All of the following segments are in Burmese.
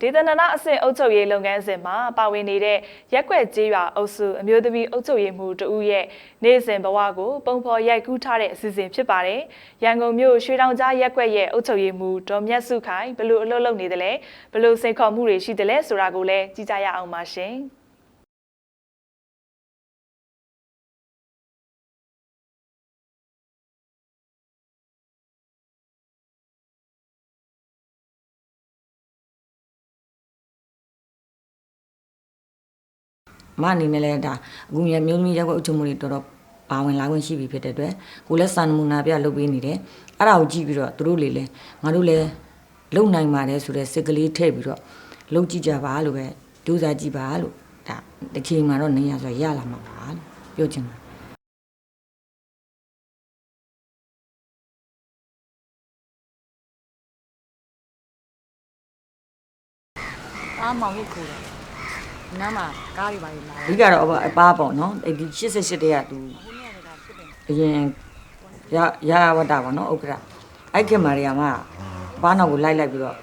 ဒေသနာနအဆင့်အုပ်ချုပ်ရေးလုပ်ငန်းစဉ်မှာပါဝင်နေတဲ့ရက်ွက်ကြေးရွာအုပ်စုအမျိုးသမီးအုပ်ချုပ်ရေးမှူးတဦးရဲ့နေ့စဉ်ဘဝကိုပုံဖော်ရိုက်ကူးထားတဲ့အစီအစဉ်ဖြစ်ပါတယ်။ရန်ကုန်မြို့ရွှေတောင်ကြားရက်ွက်ရဲ့အုပ်ချုပ်ရေးမှူးဒေါ်မြတ်စုခိုင်ဘယ်လိုအလုပ်လုပ်နေသလဲဘယ်လိုစိန်ခေါ်မှုတွေရှိသလဲဆိုတာကိုလည်းကြည့်ကြရအောင်ပါရှင်။ မအနေနဲ့လည်းဒါအခုမြမျိုးသမီးရက်ွက်အုပ်ချုပ်မှုတွေတော်တော်ပါဝင်လာခွင့်ရှိပြီဖြစ်တဲ့အတွက်ကိုလည်းစာနမူနာပြလုပ်ပေးနေတယ်အဲ့ဒါကိုကြည့်ပြီးတော့သူတို့လေလဲငါတို့လည်းလုံနိုင်ပါတယ်ဆိုတဲ့စိတ်ကလေးထည့်ပြီးတော့လုပ်ကြည့်ကြပါလို့ပဲဒူးစားကြည့်ပါလို့ဒါတစ်ချိန်မှာတော့နေရဆိုရလာမှာပါလို့ပြောချင်တယ်အားမောင်ကြီးခိုးတယ် နားမှာကားတွေပါလာအဓိကတော့အပအပားပေါ့နော်အဲ့ဒီ88တည်းကသူအရင်ရရဝတ္တပေါ့နော်ဥက္ကရာအဲ့ခင်မာရီယာမဘားနောက်ကိုလိုက်လိုက်ပြီးတော့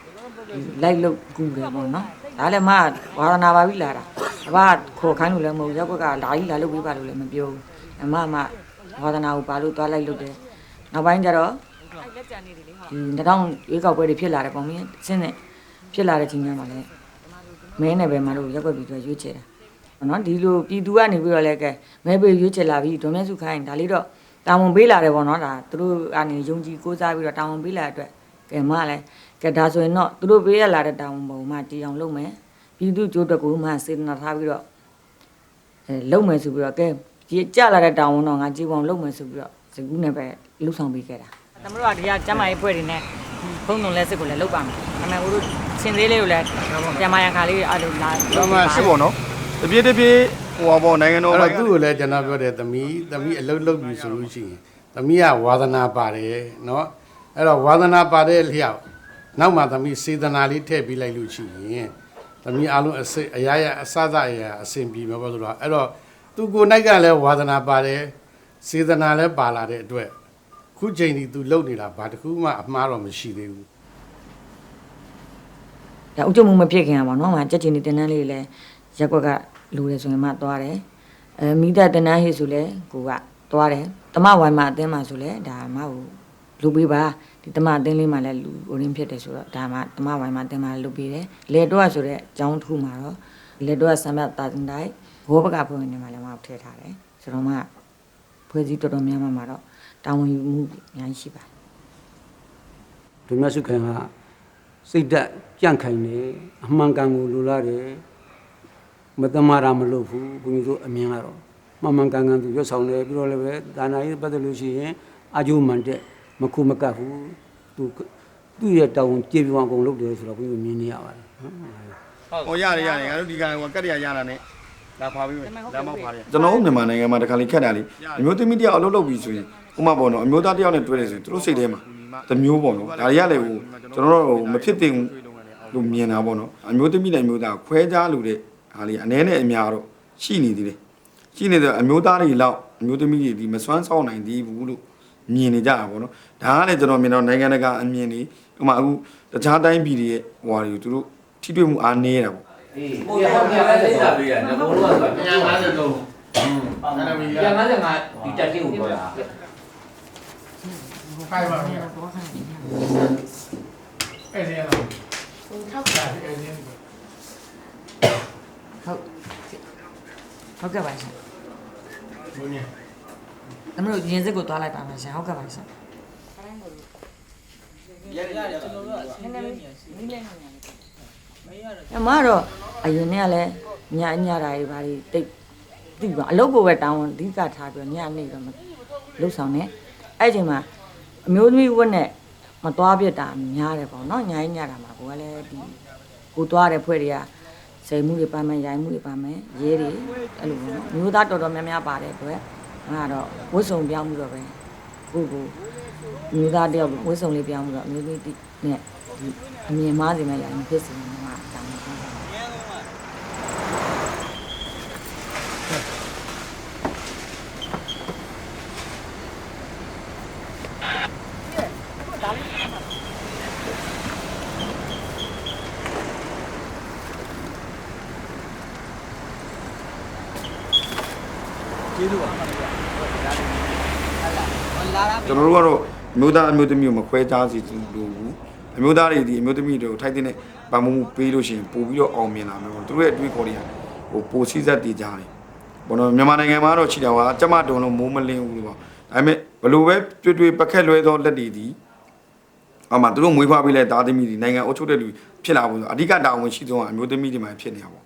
လိုက်လို့ကူတယ်ပေါ့နော်ဒါလည်းမဝါသနာပါပြီလာတာအဘခေါ်ခိုင်းလို့လည်းမဟုတ်ရောက်ကွက်ကလာကြီးလာလို့ပြီးပါလို့လည်းမပြောဘူးအမမဝါသနာကိုပါလို့သွားလိုက်လို့တယ်နောက်ပိုင်းကျတော့လက်ကြံနေတယ်လေဟာဒီတောင်းရွေးကောက်ပွဲတွေဖြစ်လာတယ်ပေါ့မင်းစင်းနဲ့ဖြစ်လာတဲ့ချိန်မှာလည်း မဲနဲ့ပဲမလို့ရက်ွက်ပြီးတော့ရွေးချယ်တာပေါ့နော်ဒီလိုပြည်သူကနေပြီးတော့လည်းကဲမဲပေးရွေးချယ်လာပြီးဒေါ်မြတ်စုခိုင်းဒါလေးတော့တာဝန်ပေးလာတယ်ပေါ့နော်ဒါသူတို့ကနေယုံကြည်ကိုးစားပြီးတော့တာဝန်ပေးလာတဲ့အတွက်ကဲမလည်းကဲဒါဆိုရင်တော့သူတို့ပေးရလာတဲ့တာဝန်ပုံမှတီအောင်လုပ်မယ်ပြည်သူကြိုးအတွက်ကိုမှစေတနာထားပြီးတော့အဲလုပ်မယ်ဆိုပြီးတော့ကဲဒီကြလာတဲ့တာဝန်တော့ငါကြည့်အောင်လုပ်မယ်ဆိုပြီးတော့စကူးနဲ့ပဲလှုပ်ဆောင်ပေးခဲ့တာသမတို့ကဒီကကျမ်းမာရေးပွဲတွေနဲ့ဖုန်းလုံးလက်စစ်ကိုလည်းလုပ်ပါမယ် ဒါပေမဲ့တို့ရှင်သေးလေးကိုလည်းပြန်မရခါလေးအဲ့လိုလာတော့မှရှစ်ပေါ့နော်တပြေးတပြေးဟိုပေါ့နိုင်ငံတော်ဘက်ကသူ့ကိုလည်းကျွန်တော်ပြောတယ်သမီးသမီးအလုတ်လုတ်ပြီဆိုလို့ရှိရင်သမီးကဝါသနာပါတယ်နော်အဲ့တော့ဝါသနာပါတဲ့လျောက်နောက်မှသမီးစေတနာလေးထည့်ပေးလိုက်လို့ရှိရင်သမီးအလုံးအစအရာရအစသအရာအစင်ပြေမှာပေါ့ဆိုတော့အဲ့တော့သူကိုယ်၌ကလည်းဝါသနာပါတယ်စေတနာလည်းပါလာတဲ့အတွက်ခုချိန်ဒီသူလုပ်နေတာဘာတစ်ခုမှအမှားတော့မရှိသေးဘူး ဒါဥကြုံမှုမဖြစ်ခင်อ่ะဗောနော်မကြက်ချင်နေတင်တန်းလေးလည်းရက်ကွက်ကလူတယ်ဆိုရင်မှသွားတယ်အဲမိသားတင်တန်းဟိဆိုလဲကိုကသွားတယ်တမဝိုင်းမှာအတင်းမှာဆိုလဲဒါမဟုတ်လူပေးပါဒီတမအတင်းလေးမှာလည်းလူဟိုရင်းဖြစ်တယ်ဆိုတော့ဒါမှတမဝိုင်းမှာအတင်းမှာလူပေးတယ်လေတော့ဆိုတဲ့အကြောင်းတစ်ခုမှာတော့လေတော့ဆမ်မတ်တာတင်တိုင်းဘောဘကဖွင့်နေမှာလည်းမထည့်ထားတယ်ဆိုတော့မှဖွဲ့စည်းတော်တော်များများမှာတော့တာဝန်ယူမှုအများကြီးရှိပါတယ်ဒုမြတ်စုခံက စိတ်ဓာတ်ကြန့်ခိုင်နေအမှန်ကန်ကိုလိုလားတယ်မတမာရာမလုပ်ဘူးဘုန်းကြီးတို့အမြင်ကတော့မှန်မှန်ကန်ကန်သူရွတ်ဆောင်တယ်ပြီးတော့လည်းပဲဒါနာရေးပတ်သက်လို့ရှိရင်အာဂျိုမန်တဲ့မခုမကပ်ဘူးသူသူ့ရဲ့တောင်းကြေပြောင်းအောင်လုပ်တယ်ဆိုတော့ဘုန်းကြီးမြင်နေရပါတယ်နော်ဟိုရတယ်ရတယ်ငါတို့ဒီကဟိုကတ်ရရတာနဲ့ဒါဖာပြီးမယ်ဒါမှဖာရကျွန်တော်တို့မြန်မာနိုင်ငံမှာတခါလေးခက်တာလေအမျိုးသမီးတယောက်အလုပ်လုပ်ပြီးဆိုရင် ဥမာပေါ့နော်အမျိုးသားတယောက်နဲ့တွဲတယ်ဆိုရင်သူတို့စိတ်ထဲမှာတစ်မျိုးပေါ့နော်ဒါတွေကလည်းဟိုကျွန်တော်တို့မဖြစ်သင့်ဘူးလို့မြင်တာပေါ့နော်အမျိုးသမီးနဲ့အမျိုးသားခွဲခြားလို့တဲ့ဟာလေးအနေနဲ့အများတော့ရှိနေသေးတယ်ရှိနေတဲ့အမျိုးသားတွေလောက်အမျိုးသမီးတွေဒီမစွမ်းဆောင်နိုင်သေးဘူးလို့မြင်နေကြတာပေါ့နော်ဒါကလည်းကျွန်တော်မြင်တော့နိုင်ငံတကာအမြင်တွေဥမာအခုတခြားတိုင်းပြည်တွေရဲ့ဟွာတွေကိုသူတို့ထိတွေ့မှုအားနည်းတာပေါ့ဟိုရဟောပြန်လဲလေးလာပေးရငါတို့ကဆိုတာ153ပြန်55ဒီတက်လေးကိုပြောတာ ခိုင်ပါဗျာအဲ့ဒီရတော့ထောက်တာအဲ့ဒီဟုတ်ဟုတ်ကဲ့ပါရှင်ဘုန်းကြီး။သမီးတို့ရင်စစ်ကိုသွားလိုက်ပါမယ်ရှင်။ဟုတ်ကဲ့ပါရှင်။အမကတော့အရင်ကလည်းညညတာတွေဘာတွေတိတ်တိပါအလုပ်ကိုပဲတောင်းဝန်အဓိကထားပြီးညနေတော့မလှုပ်ဆောင်နေ။အဲ့ဒီချိန်မှာ အမျိုးသမီးဝက်နဲ့မသွားပြစ်တာများတယ်ပေါ့နော်။ညရင်ညတာမှာကိုကလည်းဒီကိုသွားတဲ့ဖွဲ့တွေကစိတ်မှုတွေပါမယ်ရိုင်မှုတွေပါမယ်ရေးတွေအဲ့လိုပေါ့နော်။မျိုးသားတော်တော်များများပါတယ်အတွက်ငါကတော့ဝတ်စုံပြောင်းမှုတော့ပဲကိုကိုမျိုးသားတယောက်ဝတ်စုံလေးပြောင်းမှုတော့အမျိုးသမီးတိနဲ့ဒီအမြင်မှားစီမဲ့ရိုင်ဖြစ်စီမှာတောင်းတာ တ ကျေးဇူးပါကျွန်တော်တို့ကတော့အမျိုးသားအမျိုးသမီးကိုမခွဲခြားစီလို့ဘူးအမျိုးသားတွေဒီအမျိုးသမီးတွေကိုထိုက်တဲ့ဗမှုပေးလို့ရှိရင်ပို့ပြီးတော့အောင်မြင်လာမယ်ပေါ့သူတို့ရဲ့အတွေးခေါ်တွေကဟိုပိုစည်းဆက်တည်ကြတယ်ဘောနော်မြန်မာနိုင်ငံမှာတော့ရှိတာကကျမတုံလုံးမိုးမလင်းဘူးလို့ပေါ့ဒါပေမဲ့ဘလို့ပဲတွေ့တွေ့ပက်ခက်လွဲသောလက်တွေဒီအမှသူတို့မွေးဖွားပေးတဲ့သားသမီးတွေနိုင်ငံအုပ်ချုပ်တဲ့လူဖြစ်လာဖို့ဆိုအဓိကတာဝန်ရှိဆုံးကအမျိုးသမီးတွေမှာဖြစ်နေတာပေါ့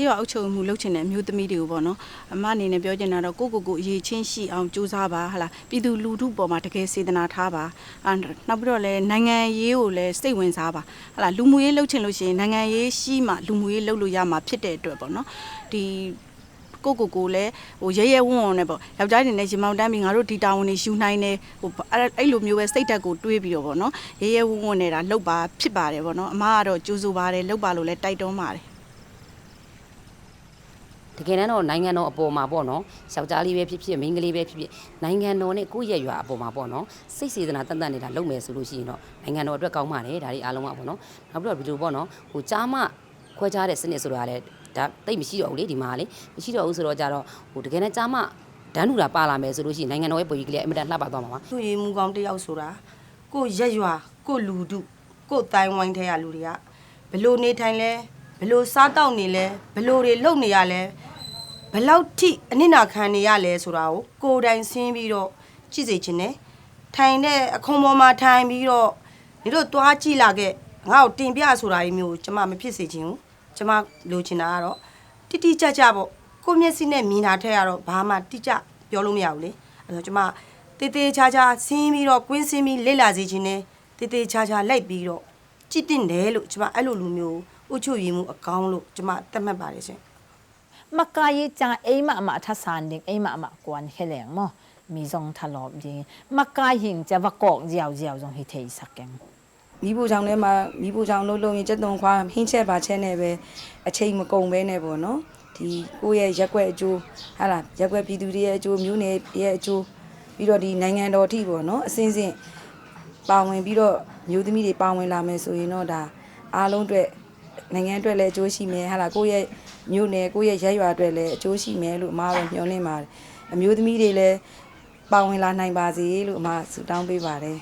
ကြေးရွာအုပ်ချုပ်မှုလုပ်ချင်တဲ့အမျိုးသမီးတွေကိုပေါ့နော်အမအနေနဲ့ပြောချင်တာတော့ကိုကိုကိုအရေးချင်းရှိအောင်ကြိုးစားပါဟလာပြည်သူလူထုပေါ်မှာတကယ်စေတနာထားပါအာနောက်ပြီးတော့လည်းနိုင်ငံရေးကိုလည်းစိတ်ဝင်စားပါဟလာလူမှုရေးလုပ်ချင်လို့ရှိရင်နိုင်ငံရေးရှိမှလူမှုရေးလုပ်လို့ရမှာဖြစ်တဲ့အတွက်ပေါ့နော်ဒီကိုကိုကိုလည်းဟိုရဲရဲဝံ့ဝံ့နဲ့ပေါ့ယောက်ျားတွေနဲ့ရင်မောင်တန်းပြီးငါတို့ဒီတာဝန်တွေယူနိုင်တယ်ဟိုအဲ့အဲ့လိုမျိုးပဲစိတ်ဓာတ်ကိုတွေးပြီးတော့ပေါ့နော်ရဲရဲဝံ့ဝံ့နေတာလှုပ်ပါဖြစ်ပါတယ်ပေါ့နော်အမကတော့ကြိုးစိုးပါတယ်လှုပ်ပါလို့လည်းတိုက်တွန်းပါတယ် တကယ်တမ်းတော့နိုင်ငံတော်အပေါ်မှာပေါ့နော်ယောက်ျားလေးပဲဖြစ်ဖြစ်မိန်းကလေးပဲဖြစ်ဖြစ်နိုင်ငံတော်နဲ့ကိုယ့်ရဲ့ရွာအပေါ်မှာပေါ့နော်စိတ်စေတနာတန်တန်နေတာလုပ်မယ်ဆိုလို့ရှိရင်တော့နိုင်ငံတော်အတွက်ကောင်းပါတယ်ဒါတွေအားလုံးကပေါ့နော်နောက်ပြီးတော့ဒီလိုပေါ့နော်ဟိုကြားမခွဲခြားတဲ့စနစ်ဆိုတာလည်းဒါတိတ်မရှိတော့ဘူးလေဒီမှာလေမရှိတော့ဘူးဆိုတော့ကြတော့ဟိုတကယ်နဲ့ကြားမဒန်းလူတာပါလာမယ်ဆိုလို့ရှိရင်နိုင်ငံတော်ရဲ့ပုံကြီးကလေးအင်မတန်လှပသွားမှာပါသူ့ရေမူကောင်းတယောက်ဆိုတာကိုယ့်ရက်ရွာကိုယ့်လူထုကိုယ့်တိုင်းဝိုင်းထဲရလူတွေကဘလို့နေထိုင်လဲဘလို့စားတောက်နေလဲဘလို့တွေလုပ်နေရလဲ ဘလောက်ထိအနစ်နာခံနေရလဲဆိုတာကိုကိုယ်တိုင်ဆင်းပြီးတော့ကြည့်စေချင်တယ်ထိုင်တဲ့အခွန်ပေါ်မှာထိုင်ပြီးတော့ဒီတို့သွားကြည့်လာခဲ့ငါ့ကိုတင်ပြဆိုတာကြီးမျိုးကျမမဖြစ်စေချင်ဘူးကျမလိုချင်တာကတော့တိတိကျကျပေါ့ကိုယ့်မျက်စိနဲ့မြင်တာထက်ကတော့ဘာမှတိကျပြောလို့မရဘူးလေအဲ့တော့ကျမတေးသေးချာချာဆင်းပြီးတော့ကွင်းဆင်းပြီးလေ့လာစေခြင်းနဲ့တေးသေးချာချာလိုက်ပြီးတော့ကြည့်တင်တယ်လို့ကျွန်မအဲ့လိုလူမျိုးဥချုပ်ရည်မှုအကောင်းလို့ကျွန်မသတ်မှတ်ပါတယ်ရှင် မကာယေချာအိမ်မအမထဆန်ဒင်းအိမ်မအမကွမ်ခဲလန်မောမီဇုံထလောဘင်းမကာယင်ကြဝကောက်ကြောက်ကြောက်ဇုံဟိထေစကံမိဖို့ချောင်းထဲမှာမိဖို့ချောင်းလုံးလုံးရင်စက်သွန်ခွာဟင်းချက်ပါချက်နဲ့ပဲအချိန်မကုန်ပဲနဲ့ပေါ့နော်ဒီကိုယ့်ရဲ့ရက်ွက်အကျိုးဟာလားရက်ွက်ပြည်သူတွေရဲ့အကျိုးမျိုးနယ်ရဲ့အကျိုးပြီးတော့ဒီနိုင်ငံတော်အထိပေါ့နော်အစင်းစင်းပါဝင်ပြီးတော့မျိုးသမီးတွေပါဝင်လာမယ်ဆိုရင်တော့ဒါအားလုံးအတွက်နိုင်ငံအတွက်လည်းအကျိုးရှိမယ်ဟာလားကိုယ့်ရဲ့ မျိုးနယ်ကိုယ့်ရဲ့ရက်ရွာအတွက်လည်းအကျိုးရှိမယ်လို့အမားပဲမျှော်လင့်ပါတယ်အမျိုးသမီးတွေလည်းပါဝင်လာနိုင်ပါစေလို့အမဆုတောင်းပေးပါတယ်